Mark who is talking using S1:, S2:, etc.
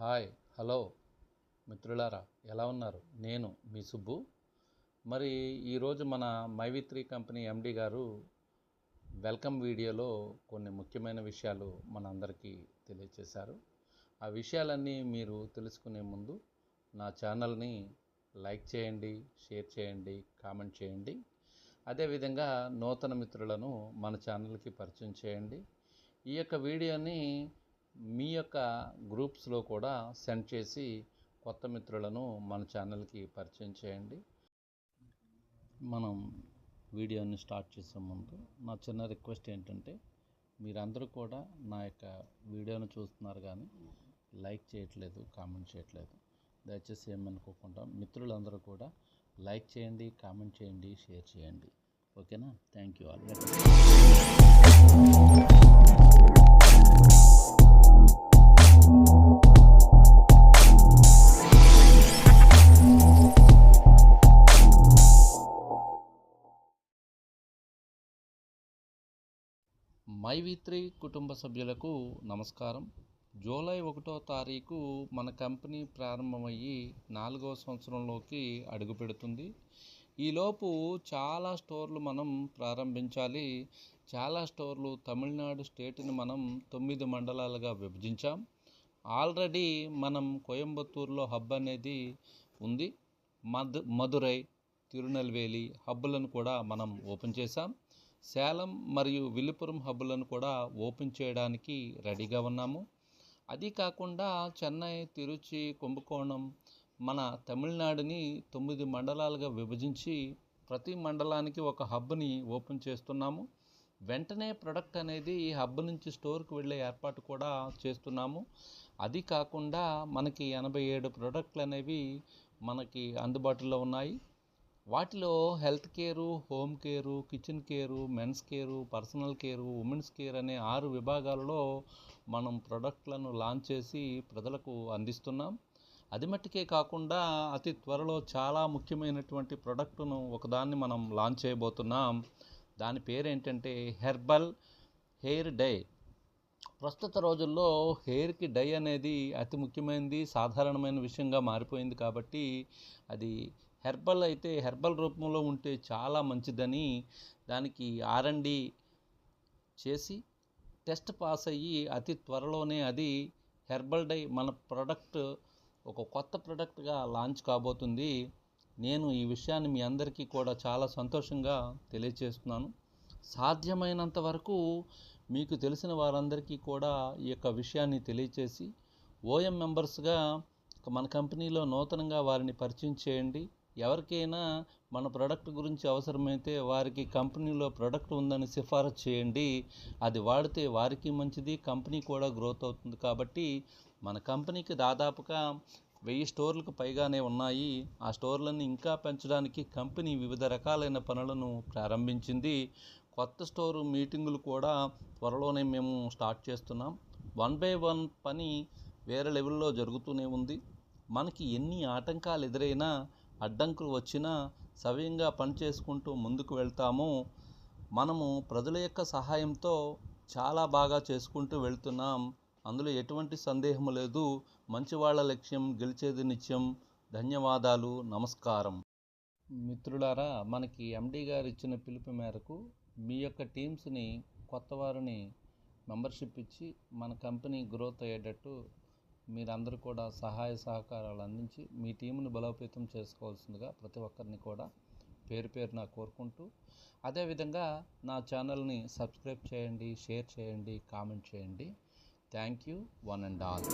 S1: Hi hello మిత్రులారా ఎలా ఉన్నారు? నేను మీ సుబ్బు. మరి ఈరోజు మన మైవిత్రి కంపెనీ ఎండి గారు వెల్కమ్ వీడియోలో కొన్ని ముఖ్యమైన విషయాలు మనందరికీ తెలియచేశారు. ఆ విషయాలన్నీ మీరు తెలుసుకునే ముందు నా ఛానల్ని లైక్ చేయండి షేర్ చేయండి కామెంట్ చేయండి. అదేవిధంగా నూతన మిత్రులను మన ఛానల్కి పరిచయం చేయండి. ఈ యొక్క వీడియోని మీ యొక్క గ్రూప్స్లో కూడా సెండ్ చేసి కొత్త మిత్రులను మన ఛానల్కి పరిచయం చేయండి. మనం వీడియోని స్టార్ట్ చేసే ముందు నా చిన్న రిక్వెస్ట్ ఏంటంటే మీరందరూ కూడా నా యొక్క వీడియోను చూస్తున్నారు కానీ లైక్ చేయట్లేదు కామెంట్ చేయట్లేదు. దయచేసి ఏమనుకోకుండా మిత్రులందరూ కూడా లైక్ చేయండి కామెంట్ చేయండి షేర్ చేయండి. ఓకేనా? Thank you all. మైవిత్రి కుటుంబ సభ్యులకు నమస్కారం. జూలై ఒకటో తారీఖు మన కంపెనీ ప్రారంభమయ్యి నాలుగో సంవత్సరంలోకి అడుగుపెడుతుంది. ఈలోపు చాలా స్టోర్లు మనం ప్రారంభించాలి. చాలా స్టోర్లు తమిళనాడు స్టేట్ని మనం తొమ్మిది మండలాలుగా విభజించాం. ఆల్రెడీ మనం కోయంబత్తూరులో హబ్ అనేది ఉంది. మధు మధురై తిరునెల్వేలి హబ్బులను కూడా మనం ఓపెన్ చేశాం. సేలం మరియు విల్లుపురం హబ్బులను కూడా ఓపెన్ చేయడానికి రెడీగా ఉన్నాము. అది కాకుండా చెన్నై తిరుచి కుంభకోణం మన తమిళనాడుని తొమ్మిది మండలాలుగా విభజించి ప్రతి మండలానికి ఒక హబ్ని ఓపెన్ చేస్తున్నాము. వెంటనే ప్రొడక్ట్ అనేది ఈ హబ్ నుంచి స్టోర్కి వెళ్ళే ఏర్పాటు కూడా చేస్తున్నాము. అది కాకుండా మనకి ఎనభై ఏడు ప్రొడక్ట్లు అనేవి మనకి అందుబాటులో ఉన్నాయి. వాటిలో health care home care kitchen care men's care personal care women's care అనే ఆరు విభాగాలలో మనం ప్రొడక్ట్లను లాంచ్ చేసి ప్రజలకు అందిస్తున్నాం. అది మట్టుకే కాకుండా అతి త్వరలో చాలా ముఖ్యమైనటువంటి ప్రొడక్ట్ను ఒకదాన్ని మనం లాంచ్ చేయబోతున్నాం. దాని పేరు ఏంటంటే హెర్బల్ హెయిర్ డై. ప్రస్తుత రోజుల్లో హెయిర్కి డై అనేది అతి ముఖ్యమైనది సాధారణమైన విషయంగా మారిపోయింది కాబట్టి అది హెర్బల్ అయితే హెర్బల్ రూపంలో ఉంటే చాలా మంచిదని దానికి ఆర్ఎండి చేసి టెస్ట్ పాస్ అయ్యి అతి త్వరలోనే అది హెర్బల్ డై మన ప్రొడక్ట్ ఒక కొత్త ప్రొడక్ట్గా లాంచ్ కాబోతుంది. నేను ఈ విషయాన్ని మీ అందరికీ కూడా చాలా సంతోషంగా తెలియజేస్తున్నాను సాధ్యమైనంత వరకు మీకు తెలిసిన వారందరికీ కూడా ఈ యొక్క విషయాన్ని తెలియచేసి ఓఎం మెంబర్స్గా మన కంపెనీలో నూతనంగా వారిని పరిచయం చేయండి. ఎవరికైనా మన ప్రోడక్ట్ గురించి అవసరమైతే వారికి కంపెనీలో ప్రోడక్ట్ ఉందని సిఫారసు చేయండి. అది వాడితే వారికి మంచిది కంపెనీ కూడా గ్రోత్ అవుతుంది కాబట్టి మన కంపెనీకి దాదాపుగా వెయ్యి స్టోర్లకు పైగానే ఉన్నాయి. ఆ స్టోర్లను ఇంకా పెంచడానికి కంపెనీ వివిధ రకాలైన పనులను ప్రారంభించింది. కొత్త స్టోరు మీటింగులు కూడా త్వరలోనే మేము స్టార్ట్ చేస్తున్నాం. వన్ బై వన్ పని వేరే లెవెల్లో జరుగుతూనే ఉంది. మనకి ఎన్ని ఆటంకాలు ఎదురైనా అడ్డంకులు వచ్చినా సవ్యంగా పనిచేసుకుంటూ ముందుకు వెళ్తాము. మనము ప్రజల యొక్క సహాయంతో చాలా బాగా చేసుకుంటూ వెళ్తున్నాం. అందులో ఎటువంటి సందేహం లేదు. మంచి వాళ్ళ లక్ష్యం గెలిచేది నిత్యం ధన్యవాదాలు. నమస్కారం. మిత్రులారా మనకి ఎండి గారు ఇచ్చిన పిలుపు మేరకు మీ యొక్క టీమ్స్ని కొత్త వారిని మెంబర్షిప్ ఇచ్చి మన కంపెనీ గ్రోత్ అయ్యేటట్టు మీరందరూ కూడా సహాయ సహకారాలు అందించి మీ టీమును బలోపేతం చేసుకోవాల్సిందిగా ప్రతి ఒక్కరిని కూడా పేరు పేరున కోరుకుంటూ అదేవిధంగా నా ఛానల్ని సబ్స్క్రైబ్ చేయండి షేర్ చేయండి కామెంట్ చేయండి. Thank you one and all.